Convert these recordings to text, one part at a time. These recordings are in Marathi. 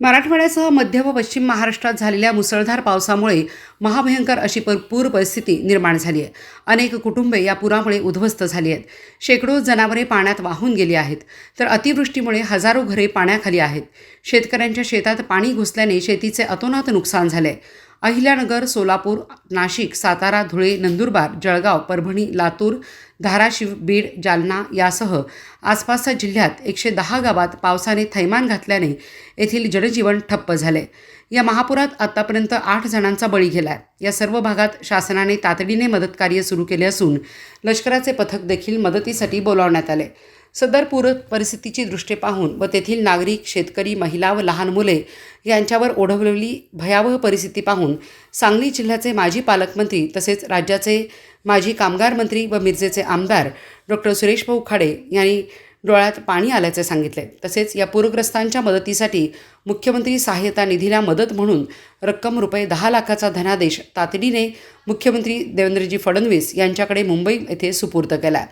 मराठवाड्यासह मध्य व पश्चिम महाराष्ट्रात झालेल्या मुसळधार पावसामुळे महाभयंकर अशी पर पूर परिस्थिती निर्माण झाली आहे. अनेक कुटुंबे या पुरामुळे उद्ध्वस्त झाली आहेत. शेकडो जनावरे पाण्यात वाहून गेली आहेत. तर अतिवृष्टीमुळे हजारो घरे पाण्याखाली आहेत. शेतकऱ्यांच्या शेतात पाणी घुसल्याने शेतीचे अतोनात नुकसान झाले अहिल्यानगर सोलापूर नाशिक सातारा धुळे नंदुरबार जळगाव परभणी लातूर धाराशिव बीड जालना यासह आसपासच्या जिल्ह्यात एकशे दहा गावात पावसाने थैमान घातल्याने येथील जनजीवन ठप्प झाले. या महापुरात आतापर्यंत आठ जणांचा बळी गेलाय. या सर्व भागात शासनाने तातडीने मदतकार्य सुरू केले असून लष्कराचे पथक देखील मदतीसाठी बोलावण्यात आले. सदर पूर परिस्थितीची दृष्टी पाहून व तेथील नागरिक शेतकरी महिला व लहान मुले यांच्यावर ओढवलेली भयावह परिस्थिती पाहून सांगली जिल्ह्याचे माजी पालकमंत्री तसेच राज्याचे माजी कामगार मंत्री व मिरजेचे आमदार डॉक्टर सुरेश भाऊ खाडे यांनी डोळ्यात पाणी आल्याचे सांगितले. तसेच या पूरग्रस्तांच्या मदतीसाठी मुख्यमंत्री सहाय्यता निधीला मदत म्हणून रक्कम रुपये दहा लाखाचा धनादेश तातडीने मुख्यमंत्री देवेंद्रजी फडणवीस यांच्याकडे मुंबई येथे सुपूर्द केला.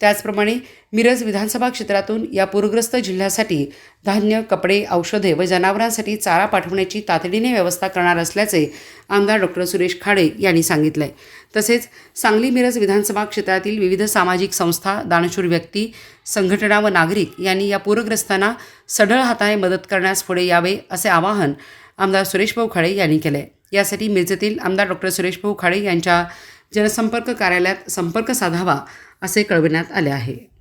त्याचप्रमाणे मिरज विधानसभा क्षेत्रातून या पूरग्रस्त जिल्ह्यासाठी धान्य कपडे औषधे व जनावरांसाठी चारा पाठवण्याची तातडीने व्यवस्था करणार असल्याचे आमदार डॉक्टर सुरेश खाडे यांनी सांगितले तसेच सांगली मिरज विधानसभा क्षेत्रातील विविध सामाजिक संस्था दानशूर व्यक्ती संघटना व नागरिक यांनी या पूरग्रस्तांना सढळ हाताने मदत करण्यास पुढे यावे असे आवाहन आमदार सुरेश भाऊ खाडे यांनी केले यासाठी मिरजेतील आमदार डॉक्टर सुरेश भाऊ खाडे यांच्या जनसंपर्क कार्यालयात संपर्क साधावा असे कळविण्यात आले आहे.